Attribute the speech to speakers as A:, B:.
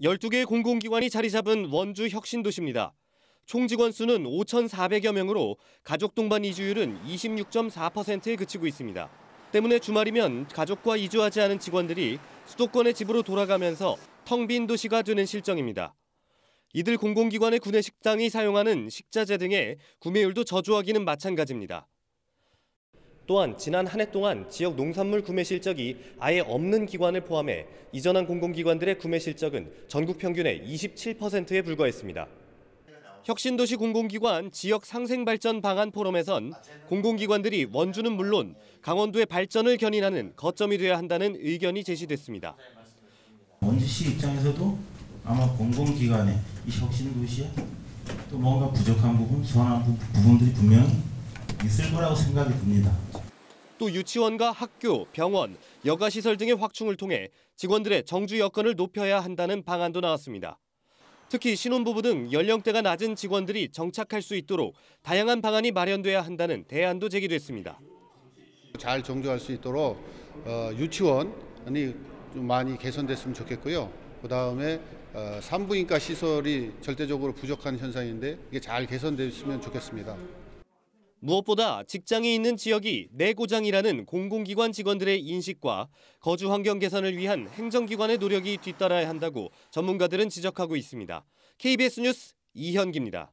A: 12개의 공공기관이 자리 잡은 원주 혁신도시입니다. 총 직원 수는 5,400여 명으로 가족 동반 이주율은 26.4%에 그치고 있습니다. 때문에 주말이면 가족과 이주하지 않은 직원들이 수도권의 집으로 돌아가면서 텅 빈 도시가 되는 실정입니다. 이들 공공기관의 구내 식당이 사용하는 식자재 등의 구매율도 저조하기는 마찬가지입니다. 또한 지난 한 해 동안 지역 농산물 구매 실적이 아예 없는 기관을 포함해 이전한 공공기관들의 구매 실적은 전국 평균의 27%에 불과했습니다. 혁신도시 공공기관 지역 상생발전 방안 포럼에선 공공기관들이 원주는 물론 강원도의 발전을 견인하는 거점이 돼야 한다는 의견이 제시됐습니다.
B: 원주시 입장에서도 아마 공공기관의 이 혁신도시에 또 뭔가 부족한 부분, 소원한 부분들이 분명히 있을 거라고 생각이 듭니다.
A: 또 유치원과 학교, 병원, 여가시설 등의 확충을 통해 직원들의 정주 여건을 높여야 한다는 방안도 나왔습니다. 특히 신혼부부 등 연령대가 낮은 직원들이 정착할 수 있도록 다양한 방안이 마련돼야 한다는 대안도 제기됐습니다.
C: 잘 정조할 수 있도록 어, 유치원이 좀 많이 개선됐으면 좋겠고요. 그 다음에 어, 산부인과 시설이 절대적으로 부족한 현상인데 이게 잘 개선됐으면 좋겠습니다.
A: 무엇보다 직장이 있는 지역이 내 고장이라는 공공기관 직원들의 인식과 거주 환경 개선을 위한 행정기관의 노력이 뒤따라야 한다고 전문가들은 지적하고 있습니다. KBS 뉴스 이현기입니다.